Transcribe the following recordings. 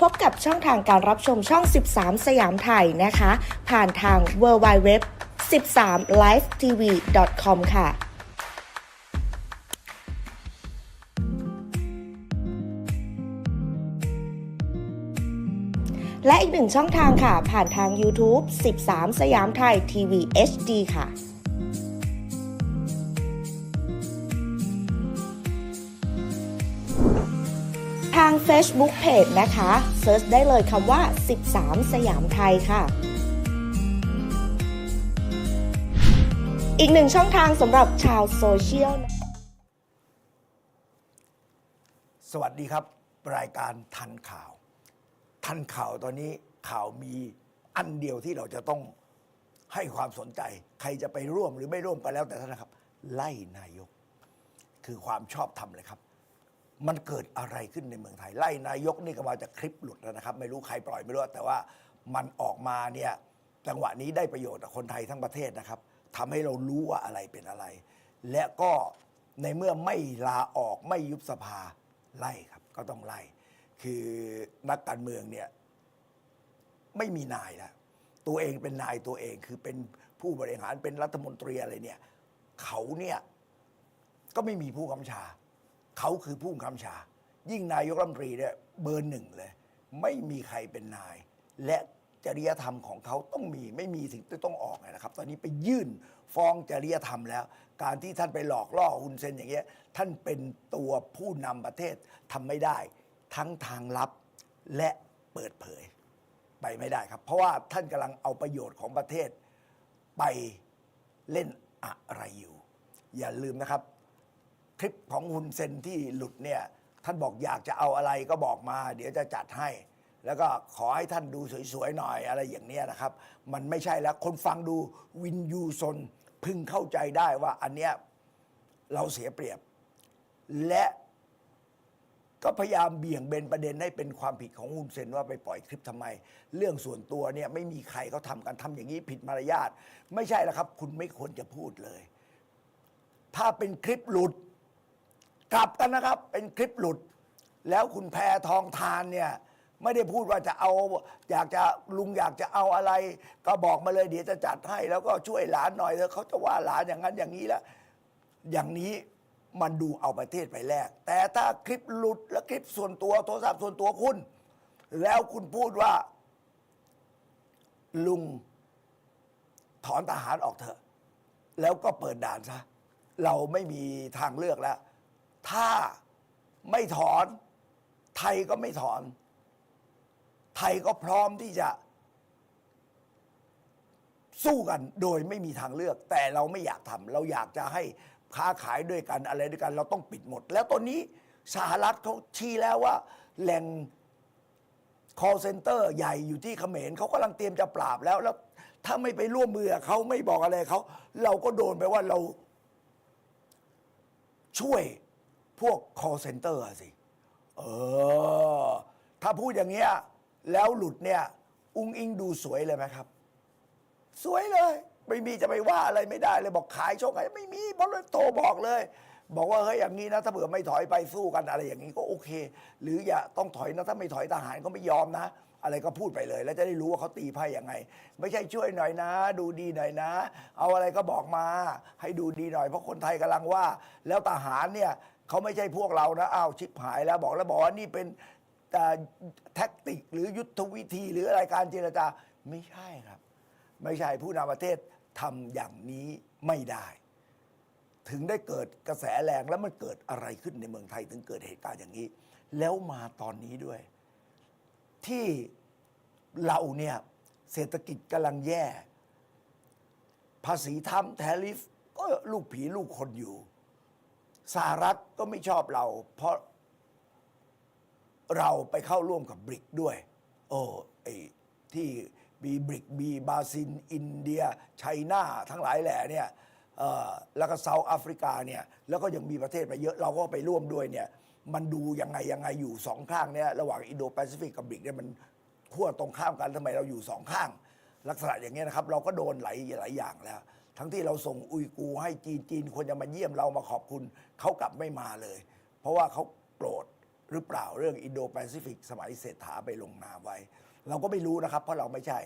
พบกับช่องทางการรับชมช่อง 13 สยามไทยนะคะ ผ่านทาง w w w 13 live tv com ค่ะและอีกหนึ่งช่องทางค่ะ ผ่านทาง YouTube 13 สยามไทย TV HD ค่ะ Facebook Page นะคะเซิร์ชได้เลยคำว่า 13 สยามไทยค่ะอีกหนึ่งช่องทางสำหรับชาวโซเชียล สวัสดีครับ รายการทันข่าว ทันข่าวตอนนี้ข่าวมีอันเดียวที่เราจะต้องให้ความสนใจ ใครจะไปร่วมหรือไม่ร่วมก็แล้วแต่ท่านนะครับ ไล่นายก คือความชอบธรรมเลยครับ มันเกิดอะไรขึ้นในเมืองไทย ไล่นายกนี่ก็มาจากคลิปหลุดแล้วนะครับ ไม่รู้ใครปล่อยไม่รู้ แต่ว่ามันออกมาเนี่ยจังหวะนี้ได้ประโยชน์กับคนไทยทั้งประเทศนะครับทำให้เรารู้ว่าอะไรเป็นอะไร และก็ในเมื่อไม่ลาออกไม่ยุบสภาไล่ครับ ก็ต้องไล่ คือนักการเมืองเนี่ยไม่มีนายแล้วตัวเองเป็นนายตัวเองคือเป็นผู้บริหารเป็นรัฐมนตรีอะไรเนี่ย เขาเนี่ยก็ไม่มีผู้กำชา เขาคือผู้กำชา ยิ่งนายกรัฐมนตรีเนี่ยเบอร์หนึ่งเลย ไม่มีใครเป็นนาย และจริยธรรมของเขาต้องมีไม่มีสิ่งที่ต้องออกไงนะครับ ตอนนี้ไปยื่นฟ้องจริยธรรมแล้ว การที่ท่านไปหลอกล่อฮุนเซนอย่างเงี้ยท่านเป็นตัวผู้นำประเทศทำไม่ได้ ทั้งทางลับและเปิดเผยไปไม่ได้ครับ เพราะว่าท่านกำลังเอาประโยชน์ของประเทศไปเล่นอะไรอยู่ อย่าลืมนะครับ คลิปของฮุนเซนที่หลุดเนี่ยท่านบอกอยากจะเอาอะไรก็บอกมา เดี๋ยวจะจัดให้ แล้วก็ขอให้ท่านดูสวยๆหน่อยอะไรอย่างเนี้ยนะครับ มันไม่ใช่แล้วคนฟังดูวินยูซนพึงเข้าใจได้ว่าอันเนี้ยเราเสียเปรียบ และก็พยายามเบี่ยงเบนประเด็นให้เป็นความผิดของฮุนเซนว่าไปปล่อยคลิปทำไม เรื่องส่วนตัวเนี่ยไม่มีใครเขาทำกันทำอย่างนี้ผิดมารยาทไม่ใช่แล้วครับ คุณไม่ควรจะพูดเลย ถ้าเป็นคลิปหลุด กลับกันนะครับ เป็นคลิปหลุด แล้วคุณแพทองทานเนี่ย ไม่ได้พูดว่าจะเอา อยากจะลุงอยากจะเอาอะไร ก็บอกมาเลยเดี๋ยวจะจัดให้ แล้วก็ช่วยหลานหน่อยเถอะเขาจะว่าหลานอย่างนั้นอย่างนี้แล้วอย่างนี้มันดูเอาประเทศไปแลกแต่ถ้าคลิปหลุดและคลิปส่วนตัวโทรศัพท์ส่วนตัวคุณ แล้วคุณพูดว่า ลุงถอนทหารออกเถอะ แล้วก็เปิดด่านซะ เราไม่มีทางเลือกแล้ว ถ้าไม่ถอน ไทยก็ไม่ถอน ไทยก็พร้อมที่จะ สู้กันโดยไม่มีทางเลือก แต่เราไม่อยากทำเราอยากจะให้ค้าขายด้วยกันอะไรด้วยกัน เราต้องปิดหมด แล้วตอนนี้สหรัฐเขาชี้แล้วว่า แหล่ง call center ใหญ่อยู่ที่เขมรเขากำลังเตรียมจะปราบแล้วแล้ว ถ้าไม่ไปร่วมมือเขาไม่บอกอะไรเขา เราก็โดนไปว่าเราช่วย พวก call center อะสิ เออ ถ้าพูดอย่างเงี้ย แล้วหลุดเนี่ย อุ้งอิงดูสวยเลยไหมครับ สวยเลย ไม่มีจะไปว่าอะไรไม่ได้เลยบอกขายโชคขายไม่มีเพราะเลยโทรบอกเลย บอกว่าเฮ้ยอย่างนี้นะ ถ้าเผื่อไม่ถอยไปสู้กันอะไรอย่างนี้ก็โอเค หรืออย่าต้องถอยนะถ้าไม่ถอยทหารก็ไม่ยอมนะ อะไรก็พูดไปเลย แล้วจะได้รู้ว่าเขาตีไพ่ยังไง ไม่ใช่ช่วยหน่อยนะ ดูดีหน่อยนะ เอาอะไรก็บอกมา ให้ดูดีหน่อยเพราะคนไทยกำลังว่า แล้วทหารเนี่ย เขาไม่ใช่พวกเรานะอ้าวชิบหายแล้วบอกแล้วบอกว่านี่เป็นแต่แท็กติกหรือยุทธวิธีหรืออะไรการเจรจาไม่ใช่ครับ ไม่ใช่ผู้นำประเทศทำอย่างนี้ไม่ได้ ถึงได้เกิดกระแสแรงแล้วมันเกิดอะไรขึ้นในเมืองไทยถึงเกิดเหตุการณ์อย่างนี้ แล้วมาตอนนี้ด้วย ที่เราเนี่ยเศรษฐกิจกำลังแย่ ภาษีทำแทริฟก็ลูกผีลูกคนอยู่ สหรัฐก็ไม่ชอบเรา เพราะเราไปเข้าร่วมกับบริกด้วย โอ้ไอที่มีบริกมีบาซิลอินเดียไชน่าทั้งหลายแหล่เนี่ยแล้วก็เซาท์แอฟริกาเนี่ยแล้วก็ยังมีประเทศไปเยอะเราก็ไปร่วมด้วยเนี่ยมันดูยังไงยังไงอยู่สองข้างเนี่ยระหว่างอินโดแปซิฟิกกับบริกเนี่ยมันขั้วตรงข้ามกันทำไมเราอยู่สองข้าง ลักษณะอย่างเงี้ยนะครับ เราก็โดนหลายหลายอย่างแล้ว ทั้งที่เราส่งอุยกูร์ให้จีนจีนควรจะมาเยี่ยมเรามาขอบคุณ เขากลับไม่มาเลย เพราะว่าเขาโกรธหรือเปล่าเรื่องอินโดแปซิฟิกสมัยเศรษฐาไปลงนามไว้ เราก็ไม่รู้นะครับ เพราะเราไม่ใช่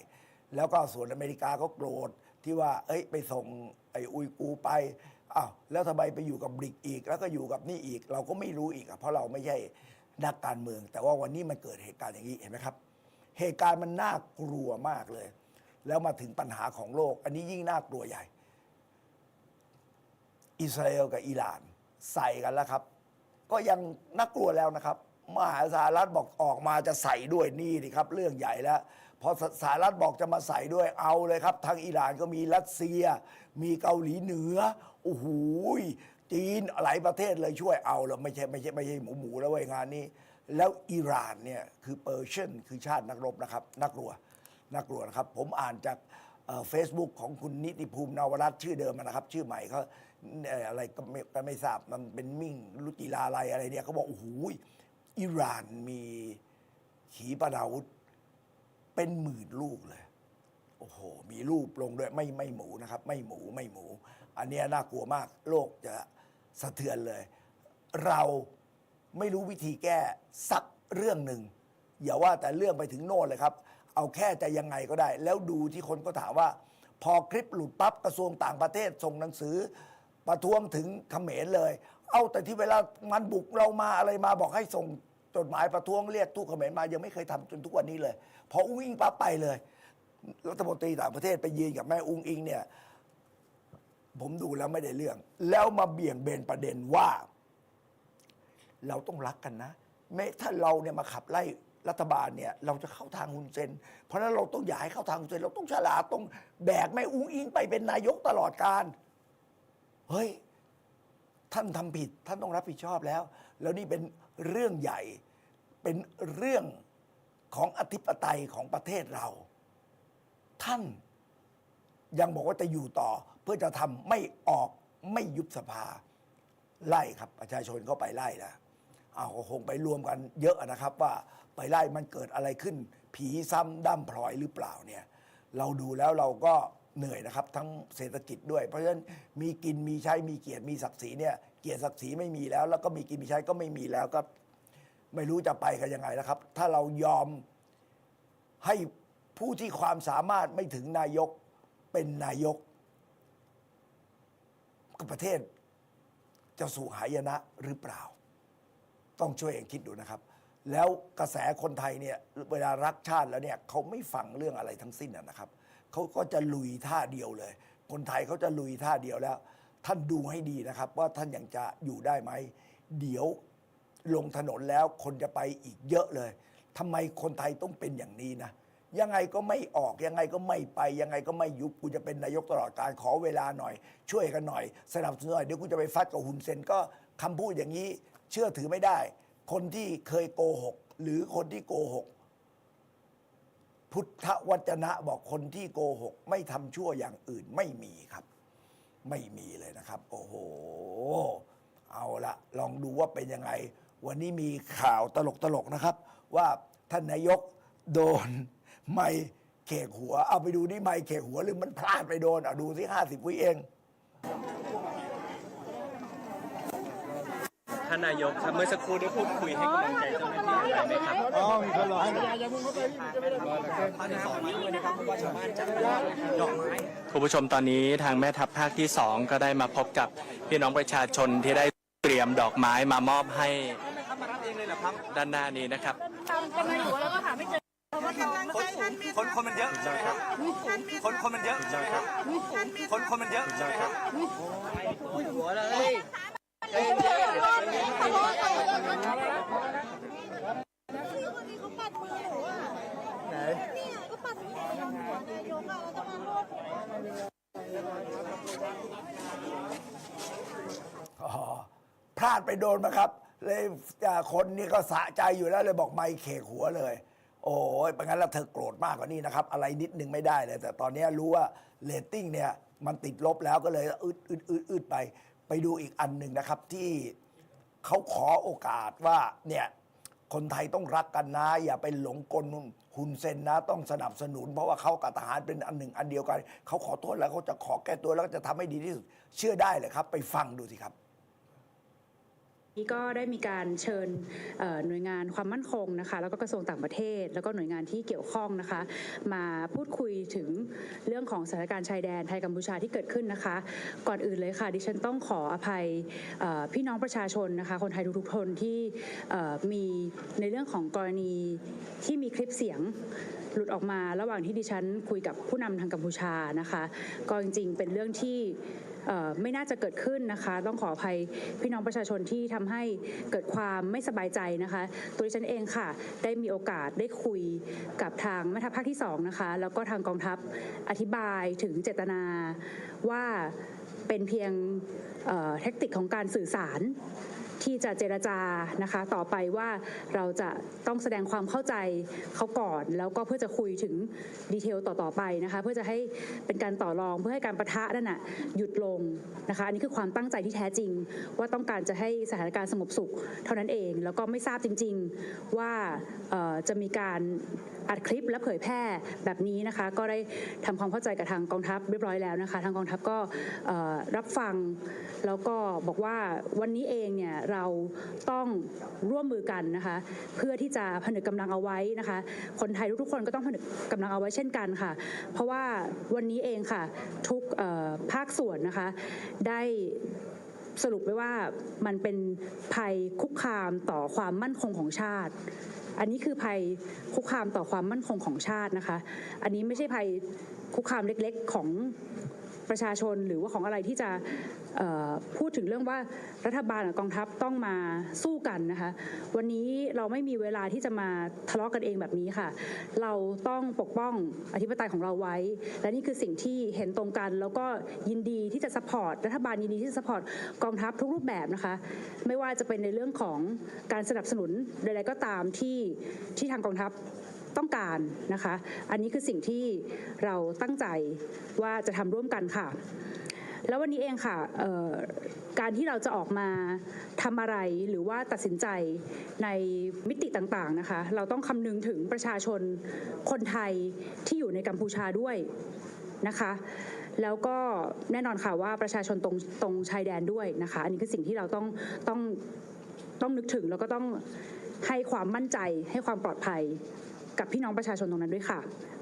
แล้วก็ส่วนอเมริกาก็โกรธที่ว่า เอ้ย ไปส่งไอ้อุยกูไปอ้าวแล้วทำไมไปอยู่กับบริกอีก แล้วก็อยู่กับนี่อีก เราก็ไม่รู้อีกอะเพราะเราไม่ใช่นักการเมือง แต่ว่าวันนี้มันเกิดเหตุการณ์อย่างนี้เห็นไหมครับ เหตุการณ์มันน่ากลัวมากเลย แล้วมาถึงปัญหาของโลก อันนี้ยิ่งน่ากลัวใหญ่ อิสราเอลกับอิหร่าน ใส่กันแล้วครับ ก็ยังน่ากลัวแล้วนะครับ มหาสหรัฐบอกออกมาจะใส่ด้วยนี่ดิครับ เรื่องใหญ่แล้วพอสสหรัฐบอกจะมาใส่ด้วยเอาเลยครับ ทางอิหร่านก็มีรัสเซีย มีเกาหลีเหนือโอ้โหจีนหลายประเทศเลยช่วยเอาแล้วไม่ใช่ไม่ใช่ไม่ใช่หมูหมูแล้วเว้ยงานนี้ แล้วอิหร่านเนี่ยคือเปอร์เชียนคือชาตินักรบนะครับน่ากลัวน่ากลัวนะครับ ผมอ่านจากเฟซบุ๊กของคุณนิติภูมินวรัตน์ชื่อเดิมนะครับ ชื่อใหม่เขา เอ่ออะไรก็ไม่ก็ไม่ทราบมันเป็นมิ่งรุจิลาอะไรอะไรเนี่ยเขาบอกโอ้โหอิหร่านมีขีปนาวุธเป็นหมื่นลูกเลย โอ้โห มีรูปลงด้วยไม่ไม่หมูนะครับ ไม่หมูไม่หมู อันเนี้ยน่ากลัวมากโลกจะสะเทือนเลย เราไม่รู้วิธีแก้สักเรื่องหนึ่งอย่าว่าแต่เรื่องไปถึงโน่นเลยครับ เอาแค่จะยังไงก็ได้ แล้วดูที่คนก็ถามว่า พอคลิปหลุดปั๊บกระทรวงต่างประเทศส่งหนังสือ ประท้วงถึงเขมรเลย เอาแต่ที่เวลามันบุกเรามาอะไรมาบอกให้ส่งจดหมายประท้วงเรียกทูตเขมรมายังไม่เคยทำจนทุกวันนี้เลย พออุ้งอิงปั๊บไปเลยรัฐมนตรีต่างประเทศไปยืนกับแม่อุ้งอิงเนี่ยผมดูแล้วไม่ได้เรื่อง แล้วมาเบี่ยงเบนประเด็นว่า เราต้องรักกันนะแม้ถ้าเราเนี่ยมาขับไล่รัฐบาลเนี่ย เราจะเข้าทางฮุนเซน เพราะฉะนั้นเราต้องอย่าให้เข้าทางฮุนเซน เราต้องฉลาดต้องแบกแม่อุ้งอิงไปเป็นนายกตลอดการ เฮ้ย ท่านทำผิด ท่านต้องรับผิดชอบแล้ว แล้วนี่เป็นเรื่องใหญ่ เป็นเรื่องของอธิปไตยของประเทศเรา ท่านยังบอกว่าจะอยู่ต่อ เพื่อจะทำไม่ออกไม่ยุบสภา ไล่ครับ ประชาชนก็ไปไล่นะเอาคงไปรวมกันเยอะนะครับ ว่าไปไล่มันเกิดอะไรขึ้น ผีซ้ำด้ำพลอยหรือเปล่าเนี่ย เราดูแล้วเราก็ เหนื่อยนะครับ ทั้งเศรษฐกิจด้วย เพราะฉะนั้นมีกินมีใช้มีเกียรติมีศักดิ์ศรีเนี่ยเกียรติศักดิ์ศรีไม่มีแล้ว แล้วก็มีกินมีใช้ก็ไม่มีแล้วก็ ไม่รู้จะไปกันยังไงนะครับ ถ้าเรายอมให้ผู้ที่ความสามารถไม่ถึงนายกเป็นนายกก็ประเทศจะสู่หายนะหรือเปล่า ต้องช่วยเองคิดดูนะครับ แล้วกระแสคนไทยเนี่ยเวลารักชาติแล้วเนี่ยเขาไม่ฟังเรื่องอะไรทั้งสิ้นนะนะครับ เขาก็จะลุยท่าเดียวเลย คนไทยเขาจะลุยท่าเดียวแล้ว ท่านดูให้ดีนะครับ ว่าท่านยังจะอยู่ได้ไหม เดี๋ยวลงถนนแล้วคนจะไปอีกเยอะเลยทำไมคนไทยต้องเป็นอย่างนี้นะ ยังไงก็ไม่ออกยังไงก็ไม่ไป ยังไงก็ไม่ยุบกูจะเป็นนายกตลอดการขอเวลาหน่อย ช่วยกันหน่อย สนับสนุนหน่อยเดี๋ยวกูจะไปฟัดกับฮุนเซนก็คำพูดอย่างนี้ เชื่อถือไม่ได้ คนที่เคยโกหก หรือคนที่โกหก พุทธวจนะบอกคนที่โกหก ไม่ทำชั่วอย่างอื่นไม่มีครับ ไม่มีเลยนะครับ โอ้โห เอาละลองดูว่าเป็นยังไง วันนี้มีข่าวตลกๆนะครับ ว่าท่านนายกโดนไม่เขกหัว เอาไปดูนี่ไม่เขกหัวหรือมันพลาดไปโดนเอาดูสิห้าสิบวิเองานนายกครับเมื่อสักครู่ได้พูดคุยให้กำลังใจเจ้าหน้าที่อะไรไหมครับอ๋อมีคนรอให้หน่อยคุณผู้ชมตอนนี้ทางแม่ทัพภาคที่สองก็ได้มาพบกับพี่น้องประชาชนที่ได้เตรียมดอกไม้มามอบให้ด้านหน้านี้นะครับตามกำลังหัวแล้วก็หาไม่เจอเพราะว่าน้องคนคนมันเยอะคนคนมันเยอะคนคนมันเยอะวันนี้เขาปัดมือหนูอะเนี่ยก็ปัดมือหัวนายกอะเราจะมาโลด อ๋อพลาดไปโดนมาครับ เลยอ่าคนนี่ก็สะใจอยู่แล้วเลยบอกไม่เขกหัวเลย โอ้ยเป็นงั้นแล้วเธอโกรธมากกว่านี้นะครับ อะไรนิดนึงไม่ได้เลย แต่ตอนนี้รู้ว่าเรตติ้งเนี่ย มันติดลบแล้วก็เลยอึดอึดอึดอึดไป ไปดูอีกอันหนึ่งนะครับที่เขาขอโอกาสว่าเนี่ยคนไทยต้องรักกันนะ อย่าไปหลงกลฮุนเซนนะ ต้องสนับสนุน เพราะว่าเขากับทหารเป็นอันหนึ่งอันเดียวกัน เขาขอโทษแล้วเขาจะขอแก้ตัวแล้วก็จะทำให้ดีที่สุด เชื่อได้เลยครับ ไปฟังดูสิครับ นี้ก็ได้มีการเชิญหน่วยงานความมั่นคงนะคะแล้วก็กระทรวงต่างประเทศ แล้วก็หน่วยงานที่เกี่ยวข้องนะคะ มาพูดคุยถึงเรื่องของสถานการณ์ชายแดนไทยกัมพูชาที่เกิดขึ้นนะคะ ก่อนอื่นเลยค่ะ ดิฉันต้องขออภัยพี่น้องประชาชนนะคะ คนไทยทุกๆคนที่มีในเรื่องของกรณีที่มีคลิปเสียงหลุดออกมาระหว่างที่ดิฉันคุยกับผู้นำทางกัมพูชานะคะ ก็จริงๆเป็นเรื่องที่ ไม่น่าจะเกิดขึ้นนะคะ ต้องขออภัยพี่น้องประชาชนที่ทำให้เกิดความไม่สบายใจนะคะ ตัวดิฉันเองค่ะ ได้มีโอกาสได้คุยกับทางแม่ทัพภาคที่2นะคะแล้วก็ทางกองทัพอธิบายถึงเจตนาว่าเป็นเพียงเทคนิคของการสื่อสาร ที่จะเจรจานะคะ ต่อไปว่าเราจะต้องแสดงความเข้าใจเขาก่อน แล้วก็เพื่อจะคุยถึงดีเทลต่อๆไปนะคะ เพื่อจะให้เป็นการต่อรองเพื่อให้การประทะนั่นน่ะหยุดลงนะคะอันนี้คือความตั้งใจที่แท้จริง ว่าต้องการจะให้สถานการณ์สงบสุขเท่านั้นเอง แล้วก็ไม่ทราบจริง ๆว่าจะมีการอัดคลิปและเผยแพร่แบบนี้นะคะ ก็ได้ทำความเข้าใจกับทางกองทัพเรียบร้อยแล้วนะคะ ทางกองทัพก็รับฟังแล้วก็บอกว่าวันนี้เองเนี่ยเราต้องร่วมมือกันนะคะเพื่อที่จะผนึกกำลังเอาไว้นะคะ คนไทยทุกๆคนก็ต้องผนึกกำลังเอาไว้เช่นกันค่ะ เพราะว่าวันนี้เองค่ะทุกภาคส่วนนะคะได้สรุปไว้ว่ามันเป็นภัยคุกคามต่อความมั่นคงของชาติ อันนี้คือภัยคุกคามต่อความมั่นคงของชาตินะคะ อันนี้ไม่ใช่ภัยคุกคามเล็กๆของ ประชาชนหรือว่าของอะไรที่จะพูดถึงเรื่องว่ารัฐบาลกับกองทัพต้องมาสู้กันนะคะ วันนี้เราไม่มีเวลาที่จะมาทะเลาะกันเองแบบนี้ค่ะ เราต้องปกป้องอธิปไตยของเราไว้ และนี่คือสิ่งที่เห็นตรงกัน แล้วก็ยินดีที่จะสปอร์ตรัฐบาลยินดีที่จะสปอร์ตกองทัพทุกรูปแบบนะคะ ไม่ว่าจะเป็นในเรื่องของการสนับสนุนใดๆก็ตามที่ที่ทางกองทัพ ต้องการนะคะ อันนี้คือสิ่งที่เราตั้งใจว่าจะทำร่วมกันค่ะ แล้ววันนี้เองค่ะการที่เราจะออกมาทำอะไรหรือว่าตัดสินใจในมิติต่างๆนะคะ เราต้องคำนึงถึงประชาชนคนไทยที่อยู่ในกัมพูชาด้วยนะคะแล้วก็แน่นอนค่ะว่าประชาชนตรงตรงชายแดนด้วยนะคะ อันนี้คือสิ่งที่เราต้องต้องต้องนึกถึงแล้วก็ต้องให้ความมั่นใจให้ความปลอดภัย กับพี่น้องประชาชนตรงนั้นด้วยค่ะ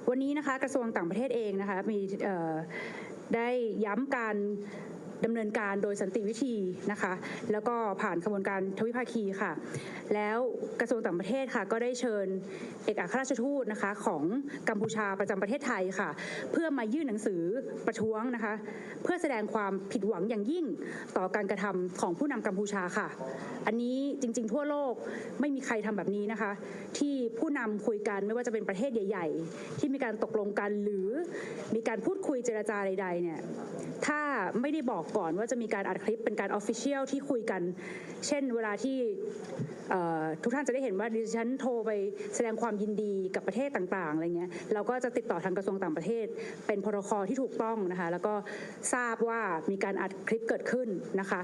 วันนี้นะคะกระทรวงต่างประเทศเองนะคะมีได้ย้ำการ ดำเนินการโดยสันติวิธีนะคะ แล้วก็ผ่านกระบวนการทวิภาคีค่ะ แล้วกระทรวงต่างประเทศค่ะ ก็ได้เชิญเอกอัครราชทูตนะคะของกัมพูชาประจำประเทศไทยค่ะ เพื่อมายื่นหนังสือประท้วงนะคะ เพื่อแสดงความผิดหวังอย่างยิ่งต่อการกระทำของผู้นำกัมพูชาค่ะ อันนี้จริง ๆ ทั่วโลกไม่มีใครทำแบบนี้นะคะ ที่ผู้นำคุยกันไม่ว่าจะเป็นประเทศใหญ่ ๆ ที่มีการตกลงกันหรือมีการพูดคุยเจรจาใดๆเนี่ยถ้าไม่ได้บอกก่อนว่าจะมีการอัดคลิปเป็นการออฟฟิเชียลที่คุยกัน เช่นเวลาที่ทุกท่านจะได้เห็นว่าดิฉันโทรไปแสดงความยินดีกับประเทศต่างๆอะไรเงี้ยเราก็จะติดต่อทางกระทรวงต่างประเทศ เป็นพรคที่ถูกต้องนะคะแล้วก็ทราบว่ามีการอัดคลิปเกิดขึ้นนะคะ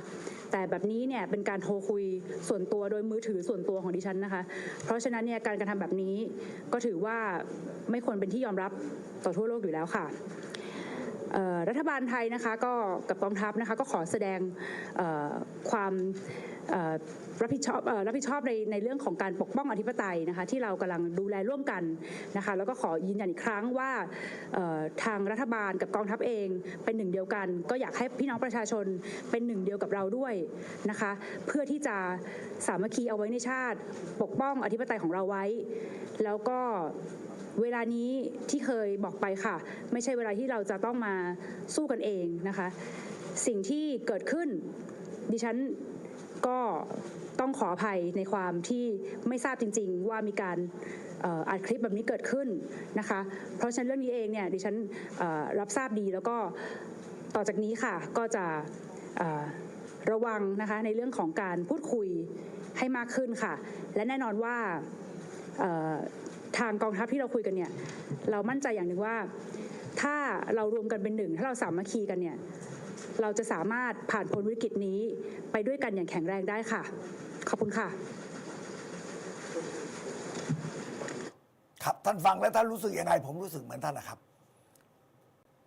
แต่แบบนี้เนี่ยเป็นการโทรคุยส่วนตัวโดยมือถือส่วนตัวของดิฉันนะคะ เพราะฉะนั้นเนี่ยการกระทำแบบนี้ก็ถือว่าไม่ควรเป็นที่ยอมรับต่อทั่วโลกอยู่แล้วค่ะ รัฐบาลไทยนะคะก็กับกองทัพนะคะก็ขอแสดงความรับผิดชอบรับผิดชอบในในเรื่องของการปกป้องอธิปไตยนะคะที่เรากำลังดูแลร่วมกันนะคะแล้วก็ขอยืนยันอีกครั้งว่าทางรัฐบาลกับกองทัพเองเป็นหนึ่งเดียวกัน ก็อยากให้พี่น้องประชาชนเป็นหนึ่งเดียวกับเราด้วยนะคะเพื่อที่จะสามัคคีเอาไว้ในชาติ ปกป้องอธิปไตยของเราไว้ แล้วก็ เวลานี้ที่เคยบอกไปค่ะ ไม่ใช่เวลาที่เราจะต้องมาสู้กันเองนะคะ สิ่งที่เกิดขึ้น ดิฉันก็ต้องขออภัยในความที่ไม่ทราบจริง ๆ ว่ามีการอัดคลิปแบบนี้เกิดขึ้นนะคะ เพราะฉะนั้นเรื่องนี้เองเนี่ยดิฉันรับทราบดีแล้วก็ต่อจากนี้ค่ะก็จะระวังนะคะในเรื่องของการพูดคุยให้มากขึ้นค่ะ และแน่นอนว่า ทางกองทัพที่เราคุยกันเนี่ยเรามั่นใจอย่างหนึ่งว่า ถ้าเรารวมกันเป็นหนึ่งถ้าเราสามัคคีกันเนี่ยเราจะสามารถผ่านพ้นวิกฤตนี้ไปด้วยกันอย่างแข็งแรงได้ค่ะ ขอบคุณค่ะ ครับท่านฟังแล้วท่านรู้สึกยังไง ผมรู้สึกเหมือนท่านนะครับ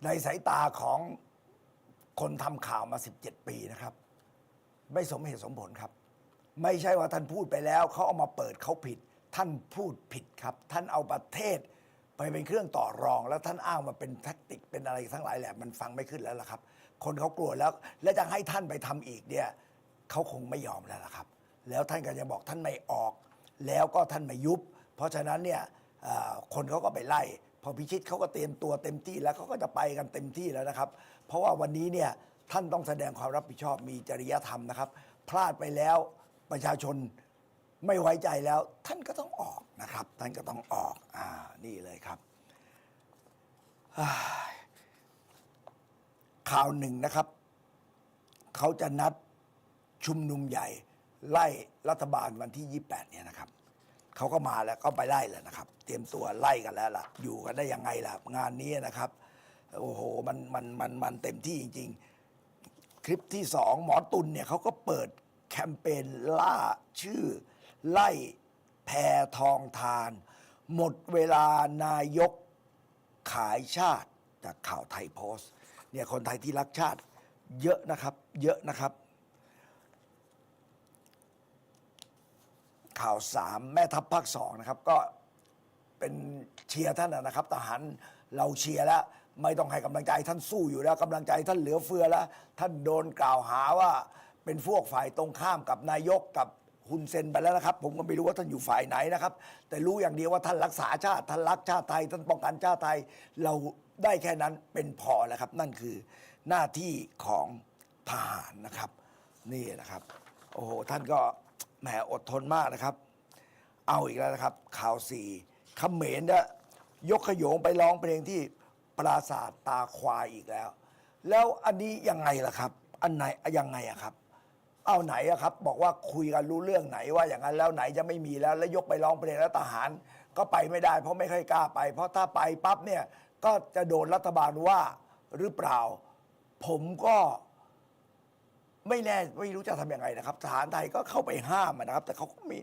ในสายตาของคนทำข่าวมา 17 ปีนะครับ ไม่สมเหตุสมผลครับ ไม่ใช่ว่าท่านพูดไปแล้วเขาเอามาเปิดเขาผิด ท่านพูดผิดครับ ท่านเอาประเทศ ไปเป็นเครื่องต่อรอง แล้วท่านอ้างมาเป็นแท็กติกเป็นอะไรทั้งหลายแหละมันฟังไม่ขึ้นแล้วล่ะครับ คนเขากลัวแล้ว และจะให้ท่านไปทำอีกเนี่ยเขาคงไม่ยอมแล้วล่ะครับ แล้วท่านก็จะบอกท่านไม่ออก แล้วก็ท่านไม่ยุบ เพราะฉะนั้นเนี่ยคนเขาก็ไปไล่ พอพิชิตเขาก็เตรียมตัวเต็มที่แล้วเขาก็จะไปกันเต็มที่แล้วนะครับ เพราะว่าวันนี้เนี่ยท่านต้องแสดงความรับผิดชอบมีจริยธรรมนะครับ พลาดไปแล้วประชาชน ไม่ไว้ใจแล้ว ท่านก็ต้องออกนะครับ ท่านก็ต้องออกอ่านี่เลยครับข่าวหนึ่งนะครับ เขาจะนัดชุมนุมใหญ่ ไล่รัฐบาลวันที่ 28 เนี่ยนะครับเขาก็มาแล้วก็ไปไล่แล้วนะครับ เตรียมตัวไล่กันแล้วล่ะ อยู่กันได้ยังไงล่ะ งานนี้นะครับ โอ้โห มันมันมันมันเต็มที่จริง ๆ คลิปที่สองหมอตุลเนี่ยเขาก็เปิดแคมเปญล่าชื่อ ไล่แพทองทาน หมดเวลานายกขายชาติจากข่าวไทยโพสต์เนี่ยคนไทยที่รักชาติ เยอะนะครับ เยอะนะครับ ข่าวสามแม่ทัพภาคสองนะครับ ก็เป็นเชียร์ท่านนะนะครับทหารเราเชียร์แล้ว ไม่ต้องให้กำลังใจท่านสู้อยู่แล้วกำลังใจท่านเหลือเฟือแล้ว ท่านโดนกล่าวหาว่าเป็นพวกฝ่ายตรงข้ามกับนายกกับ ฮุนเซนไปแล้วนะครับ ผมก็ไม่รู้ว่าท่านอยู่ฝ่ายไหนนะครับ แต่รู้อย่างเดียวว่าท่านรักษาชาติท่านรักชาติไทยท่านป้องกันชาติไทย เราได้แค่นั้นเป็นพอแล้วครับ นั่นคือหน้าที่ของทหารนะครับ นี่นะครับ โอ้โหท่านก็แหมอดทนมากนะครับ เอาอีกแล้วนะครับ ข่าวสี่เขมรเนี่ยยกขโยงไปร้องเพลงที่ปราสาทตาควายอีกแล้ว แล้วอันนี้ยังไงล่ะครับ อันไหนยังไงอะครับ เอาไหนอะครับ บอกว่าคุยกันรู้เรื่องไหนว่าอย่างนั้นแล้วไหนจะไม่มีแล้วแล้วยกไปร้องเพลงแล้วทหาร ก็ไปไม่ได้ เพราะไม่ค่อยกล้าไป เพราะถ้าไปปั๊บเนี่ยก็จะโดนรัฐบาลว่าหรือเปล่า ผมก็ไม่แน่ไม่รู้จะทำยังไงนะครับ ทหารไทยก็เข้าไปห้ามอะนะครับ แต่เขาก็มี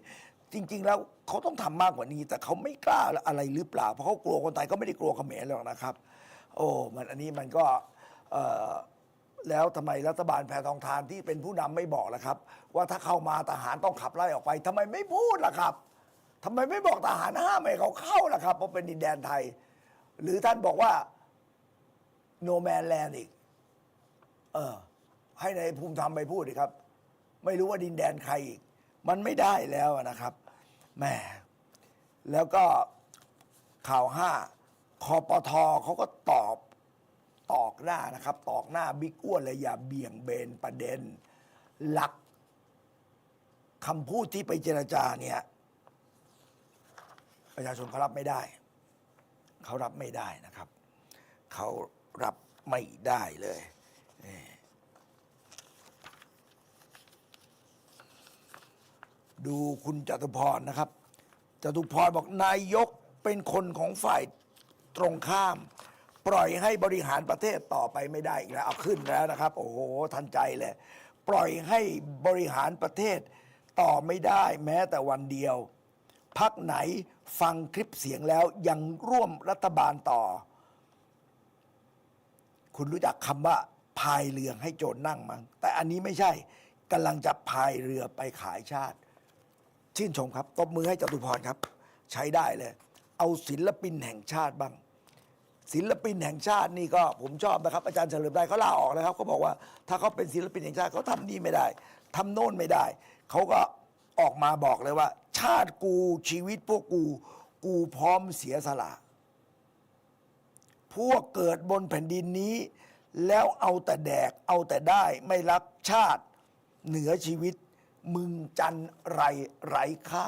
จริง ๆ แล้วเขาต้องทำมากกว่านี้ แต่เขาไม่กล้าอะไรหรือเปล่า เพราะเขากลัวคนไทยก็ไม่ได้กลัวเขมรหรอกนะครับ โอ้มันอันนี้มันก็เอ่อ แล้วทำไมรัฐบาลแพทองทานที่เป็นผู้นำไม่บอกล่ะครับ ว่าถ้าเข้ามาทหารต้องขับไล่ออกไปทำไมไม่พูดล่ะครับทำไมไม่บอกทหารห้ามให้เขาเข้าล่ะครับเพราะเป็นดินแดนไทย หรือท่านบอกว่าโนแมนแลนด์อีก เออ ให้ในายภูมิธรรมไปพูดดิครับ ไม่รู้ว่าดินแดนใครอีก มันไม่ได้แล้วนะครับแหมแล้วก็ข่าวห้าคอปทเขาก็ตอบ ตอกหน้านะครับ ตอกหน้าบิ๊กอ้วนเลยอย่าเบี่ยงเบนประเด็น หลักคำพูดที่ไปเจรจาเนี่ย ประชาชนเขารับไม่ได้ เขารับไม่ได้นะครับ เขารับไม่ได้เลยดูคุณจตุพรนะครับจตุพรบอกนายกเป็นคนของฝ่ายตรงข้าม ปล่อยให้บริหารประเทศต่อไปไม่ได้อีกแล้วเอาขึ้นแล้วนะครับ โอ้โหทันใจเลย ปล่อยให้บริหารประเทศต่อไม่ได้แม้แต่วันเดียวพักไหนฟังคลิปเสียงแล้วยังร่วมรัฐบาลต่อ คุณรู้จักคำว่าพายเรือให้โจรนั่งมั้งแต่อันนี้ไม่ใช่กำลังจะพายเรือไปขายชาติ ชื่นชมครับ ตบมือให้จตุพรครับ ใช้ได้เลย เอาศิลปินแห่งชาติบ้าง ศิลปินแห่งชาตินี่ก็ผมชอบนะครับ อาจารย์เฉลิมได้เขาลาออกนะครับเขาบอกว่าถ้าเขาเป็นศิลปินแห่งชาติเขาทำนี่ไม่ได้ทำโน่นไม่ได้เขาก็ออกมาบอกเลยว่า ชาติกูชีวิตพวกกู กูพร้อมเสียสละ พวกเกิดบนแผ่นดินนี้ แล้วเอาแต่แดกเอาแต่ได้ไม่รักชาติเหนือชีวิต มึงจันไรไรค่า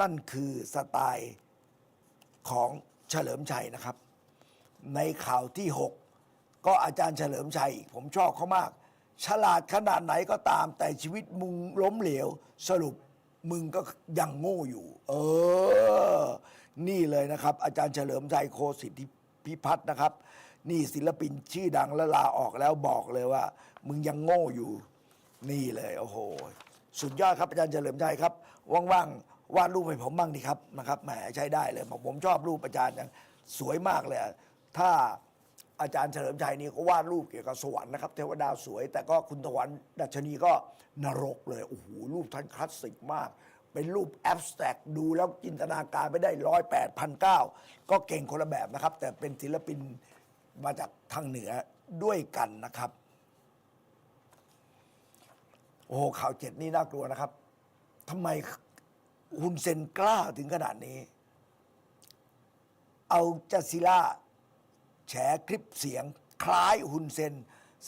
นั่นคือสไตล์ของเฉลิมชัยนะครับ ในข่าวที่ 6 ก็อาจารย์เฉลิมชัยอีกผมชอบเขามาก ฉลาดขนาดไหนก็ตาม แต่ชีวิตมึงล้มเหลว สรุปมึงก็ยังโง่อยู่ เออ นี่เลยนะครับ อาจารย์เฉลิมชัยโคสิทธิพิพัฒน์นะครับ นี่ศิลปินชื่อดังและลาออกแล้วบอกเลยว่า มึงยังโง่อยู่ นี่เลยโอ้โหสุดยอดครับอาจารย์เฉลิมชัยครับว่างๆวาดรูปให้ผมบ้างดีครับนะครับแหมใช้ได้เลยผมผมชอบรูปอาจารย์อย่างสวยมากเลยอะ ถ้าอาจารย์เฉลิมชัยนี่ก็วาดรูปเกี่ยวกับสวรรค์นะครับ เทวดาสวย แต่ก็คุณตะวันดัชนีก็นรกเลยโอ้โหรูปท่านคลาสสิกมาก เป็นรูปแอบสแต็กดูแล้วจินตนาการไปได้ร้อยแปดพันเก้าก็เก่งคนละแบบนะครับ แต่เป็นศิลปินมาจากทางเหนือด้วยกันนะครับ โอ้โหข่าวเจ็ดนี่น่ากลัวนะครับทำไมฮุนเซนกล้าถึงขนาดนี้ เอาจัสซิล่า แฉคลิปเสียง คล้ายฮุนเซน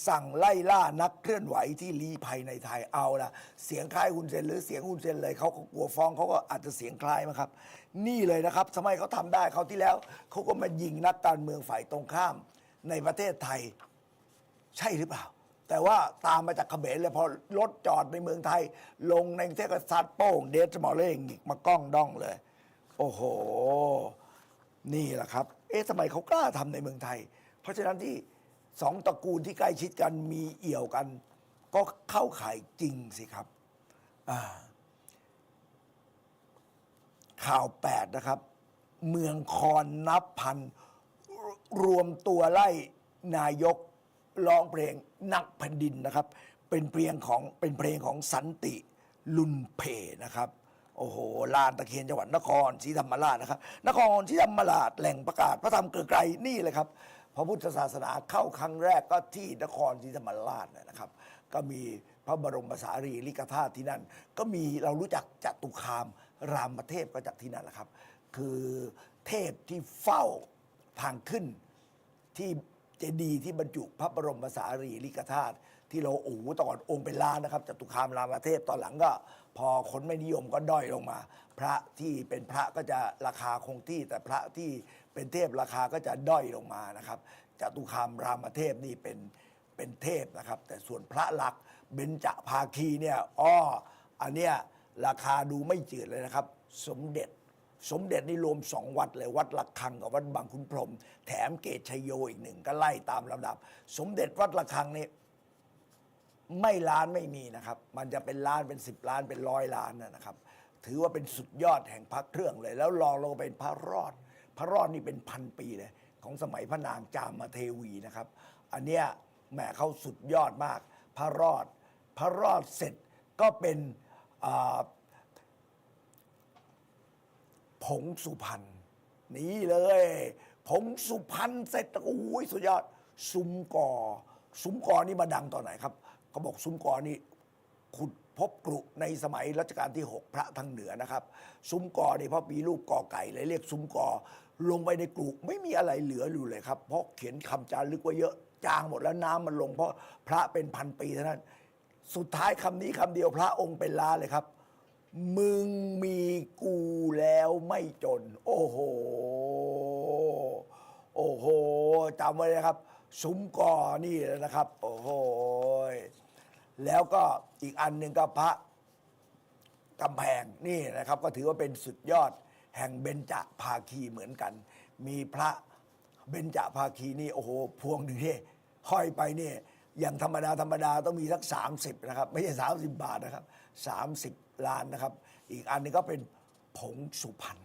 สั่งไล่ล่านักเคลื่อนไหวที่ลี้ภัยในไทยเอาละเสียงคล้ายฮุนเซน หรือเสียงฮุนเซนเลยเขาก็กลัวฟ้องเขาก็อาจจะเสียงคล้ายมั้งครับ นี่เลยนะครับทำไมเขาทำได้เขาที่แล้วเขาก็มายิงนักการเมืองฝ่ายตรงข้ามในประเทศไทย ใช่หรือเปล่าแต่ว่าตามมาจากเขมรเลยพอรถจอดในเมืองไทย ลงในเทศกาซัดโป้งเดชมอลเล่งอีกมากล้องด้องเลย โอ้โห นี่แหละครับ เอ๊ะทำไมเขากล้าทำในเมืองไทย เพราะฉะนั้นที่สองตระกูลที่ใกล้ชิดกันมีเอี่ยวกัน ก็เข้าข่ายจริงสิครับข่าวแปดนะครับ เมืองคอนนับพัน รวมตัวไล่นายกร้องเพลงนักแผ่นดินนะครับ เป็นเพลงของเป็นเพลงของสันติลุนเพนะครับ โอ้โห ลานตะเคียนจังหวัดนครศรีธรรมราชนะครับ นครศรีธรรมราชแหล่งประกาศพระธรรมเกลือไกรนี่เลยครับ พระพุทธศาสนาเข้าครั้งแรกก็ที่นครศรีธรรมราชนะครับ ก็มีพระบรมสารีริกธาตุที่นั่น ก็มีเรารู้จักจตุคามรามเทพก็จากที่นั่นแหละครับ คือเทพที่เฝ้าทางขึ้นที่เจดีย์ที่บรรจุพระบรมสารีริกธาตุ ที่เราโอ้โหตอนองค์เป็นล้านนะครับจตุคามรามเทพตอนหลังก็ พอคนไม่นิยมก็ด้อยลงมา พระที่เป็นพระก็จะราคาคงที่ แต่พระที่เป็นเทพราคาก็จะด้อยลงมานะครับจตุคามรามเทพนี่เป็นเป็นเทพนะครับ แต่ส่วนพระหลักเบญจภาคีเนี่ยอ้ออันเนี้ยราคาดูไม่จืดเลยนะครับ สมเด็จสมเด็จนี่รวมสองวัดเลยวัดระฆังกับวัดบางขุนพรม แถมเกตชยโยอีกหนึ่งก็ไล่ตามลำดับ สมเด็จวัดระฆังนี่ ไม่ล้านไม่มีนะครับ มันจะเป็นล้านเป็นสิบล้านเป็นร้อยล้านนะครับ ถือว่าเป็นสุดยอดแห่งพระเครื่องเลย แล้วรองลงเป็นพระรอด พระรอดนี่เป็นพันปีเลย ของสมัยพระนางจามเทวีนะครับ อันเนี้ยแหมเขาสุดยอดมาก พระรอด พระรอดเสร็จก็เป็นผงสุพรรณนี่เลยผงสุพรรณเสร็จโอ้ยสุดยอด ซุ้มกอซุ้มกอนี่มาดังตอนไหนครับ เขาบอกซุ้มกอนี่ขุดพบกรุในสมัยรัชกาลที่ 6 พระทางเหนือนะครับ ซุ้มกอนี่เพราะมีรูปกอไก่เลยเรียกซุ้มกอ ลงไปในกรุไม่มีอะไรเหลืออยู่เลยครับเพราะเขียนคำจารึกไว้เยอะจางหมดแล้วน้ำมันลง เพราะพระเป็นพันปีเท่านั้น สุดท้ายคำนี้คำเดียวพระองค์เป็นล้านเลยครับ มึงมีกูแล้วไม่จน โอ้โห โอ้โหจำไว้เลยครับ ซุ้มกอนี่แหละนะครับ โอ้โห แล้วก็อีกอันหนึ่งก็พระกำแพงนี่นะครับ ก็ถือว่าเป็นสุดยอดแห่งเบญจภาคีเหมือนกัน มีพระเบญจภาคีนี่โอ้โหพวงหนึ่งนี่ห้อยไปนี่อย่างธรรมดาธรรมดาต้องมีสัก 30 นะครับ ไม่ใช่ 30 บาทนะครับ 30 ล้านนะครับ อีกอันนึงก็เป็นผงสุพรรณ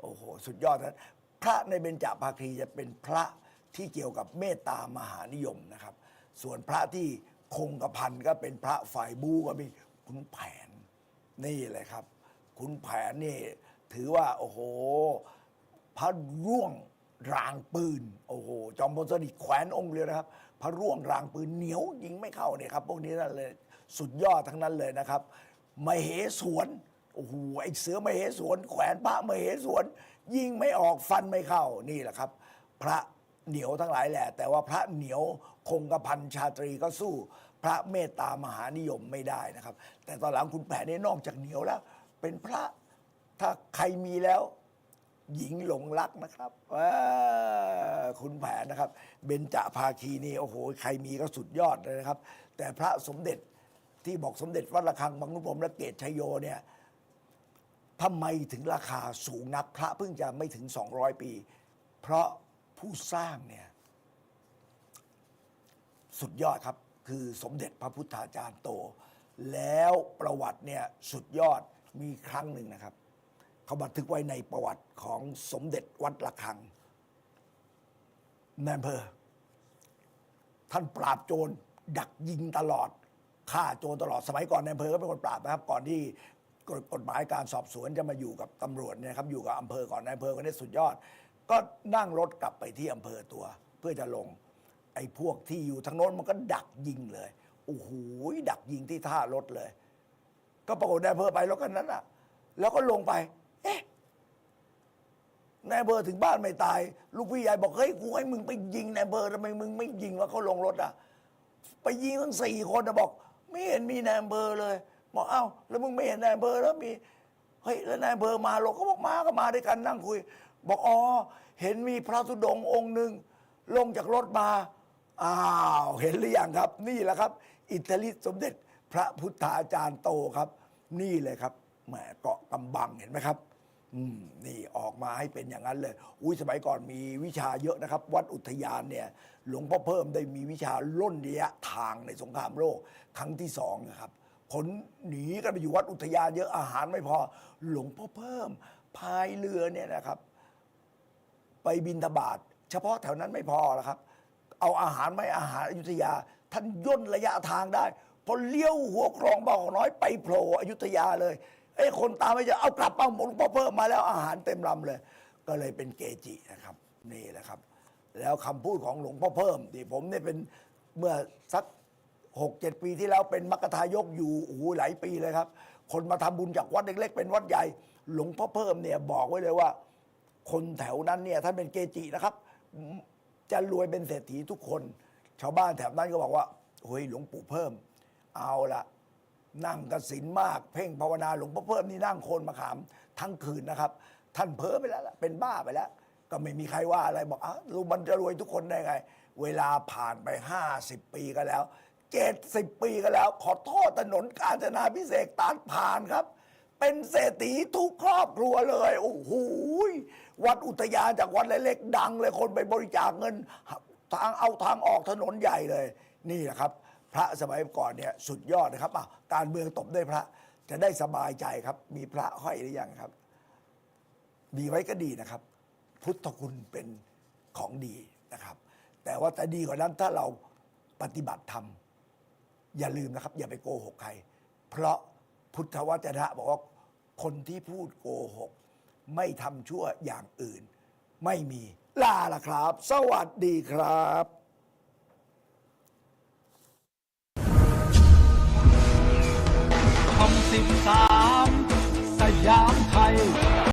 โอ้โห สุดยอดนะพระในเบญจภาคีจะเป็นพระที่เกี่ยวกับเมตตามหานิยมนะครับ ส่วนพระที่ คงกระพันก็เป็นพระฝ่ายบูก็มีขุนแผนนี่เลยครับขุนแผนนี่ ถือว่า โอ้โห พระร่วงรางปืน โอ้โห จอมพลสฤษดิ์แขวนองค์เดียนะครับ พระร่วงรางปืนเหนียวยิงไม่เข้าเนี่ยครับ พวกนี้นั่นเลย สุดยอดทั้งนั้นเลยนะครับมเหสวนโอ้โหไอเสือมเหสวนแขวนพระมเหสวน ยิงไม่ออกฟันไม่เข้านี่แหละครับ พระเหนียวทั้งหลายแหละ แต่ว่าพระเหนียว คงกระพันชาตรีก็สู้ พระเมตตามหานิยมไม่ได้นะครับ แต่ตอนหลังคุณแผนนี่นอกจากเหนียวแล้ว เป็นพระถ้าใครมีแล้ว หญิงหลงรักนะครับว้าคุณแผนนะครับ เบญจภาคีนี่โอ้โหใครมีก็สุดยอดเลยนะครับ แต่พระสมเด็จที่บอกสมเด็จวัดระฆังบางนุพรมและเกตชยโยเนี่ยทำไมถึงราคาสูงนักพระเพิ่งจะไม่ถึง 200 ปี เพราะผู้สร้างเนี่ย สุดยอดครับ คือสมเด็จพระพุทธาจารย์โต แล้วประวัติเนี่ยสุดยอดมีครั้งหนึ่งนะครับ เขาบันทึกไว้ในประวัติของสมเด็จวัดระฆังแนมเพอท่านปราบโจรดักยิงตลอดฆ่าโจรตลอดสมัยก่อนนายอำเภอก็เป็นคนปราบนะครับ ก่อนที่กฎกฎหมายการสอบสวนจะมาอยู่กับตำรวจเนี่ยครับอยู่กับอำเภอก่อนในายอำเภอคนนี้สุดยอด ก็นั่งรถกลับไปที่อำเภอตัว เพื่อจะลง ไอ้พวกที่อยู่ทางโน้นมันก็ดักยิงเลยโอ้โหดักยิงที่ท่ารถเลย ก็ปรากฏนายอำเภอไปรถคันนั้นอะ แล้วก็ลงไป เอ๊ะนายอำเบอร์ถึงบ้านไม่ตาย ลูกพี่ใหญ่บอกเฮ้ยกูให้มึงไปยิงนายอำเบอร์ทำไมมึงไม่ยิงว่าเขาลงรถอะ ไปยิงทั้งสี่คนนะบอก ไม่เห็นมีนายอำเบอร์เลยบอกเอ้าแล้วมึงไม่เห็นนายอำเบอร์แล้วมีเฮ้ยแล้วนายอำเบอร์มาหรอกเขาบอกมาก็มาด้วยกันนั่งคุย บอกอ๋อเห็นมีพระธุดงค์องค์หนึ่งลงจากรถมา อ้าวเห็นหรือยังครับ นี่แหละครับ อิตาลีสมเด็จพระพุทธาจารย์โตครับ นี่เลยครับแหมเกาะกำบังเห็นไหมครับ อืมนี่ออกมาให้เป็นอย่างนั้นเลย อุ้ยสมัยก่อนมีวิชาเยอะนะครับ วัดอุทยานเนี่ย หลวงพ่อเพิ่มได้มีวิชาล่นระยะทางในสงครามโลกครั้งที่สองนะครับคนหนีกันไปอยู่วัดอุทยานเยอะอาหารไม่พอ หลวงพ่อเพิ่มพายเรือเนี่ยนะครับ ไปบินทบาทเฉพาะแถวนั้นไม่พอแล้วครับ เอาอาหารไม่อาหารอยุธยา ท่านย่นระยะทางได้พอเลี้ยวหัวคลองบางกอกน้อยไปโผล่อยุธยาเลยไอ้คนตามไม่จะเอากลับบ้างหมดหลวงพ่อเพิ่มมาแล้วอาหารเต็มลำเลย ก็เลยเป็นเกจินะครับนี่แหละครับ แล้วคำพูดของหลวงพ่อเพิ่มที่ผมเนี่ยเป็นเมื่อสักหกเจ็ดปีที่แล้วเป็นมัคคทายกอยู่โอ้โหหลายปีเลยครับ คนมาทำบุญจากวัดเล็กๆเป็นวัดใหญ่ หลวงพ่อเพิ่มเนี่ยบอกไว้เลยว่า คนแถวนั้นเนี่ยท่านเป็นเกจินะครับ จะรวยเป็นเศรษฐีทุกคน ชาวบ้านแถวนั้นก็บอกว่าเฮ้ยหลวงปู่เพิ่ม เอาละนั่งกสินมาก เพ่งภาวนาหลวงพ่อเพิ่มนี่นั่งโคนมาขามทั้งคืนนะครับ ท่านเพ้อไปแล้วล่ะเป็นบ้าไปแล้ว ก็ไม่มีใครว่าอะไรบอกอ้าวลูกมันจะรวยทุกคนได้ไง เวลาผ่านไป 50 ปีก็แล้วเจ็ดสิบปีก็แล้ว ขอโทษถนนกาญจนาพิเศษกตัดผ่านครับ เป็นเศรษฐีทุกครอบครัวเลย โอ้โหวัดอุทยานจากวัดเล็กๆดังเลยคนไปบริจาคเงิน ทางเอาทางออกถนนใหญ่เลย นี่แหละครับ พระสมัยก่อนเนี่ยสุดยอดนะครับอะการเมืองตบด้วยพระจะได้สบายใจครับ มีพระห้อยหรือยังครับ มีไว้ก็ดีนะครับ พุทธคุณเป็นของดีนะครับ แต่ว่าแต่ดีกว่านั้นถ้าเราปฏิบัติธรรมอย่าลืมนะครับ อย่าไปโกหกใคร เพราะ พุทธวจนะบอกว่าคนที่พูดโกหก ไม่ทำชั่วอย่างอื่น ไม่มีลาละครับ สวัสดีครับคำสิบสามสยามไทย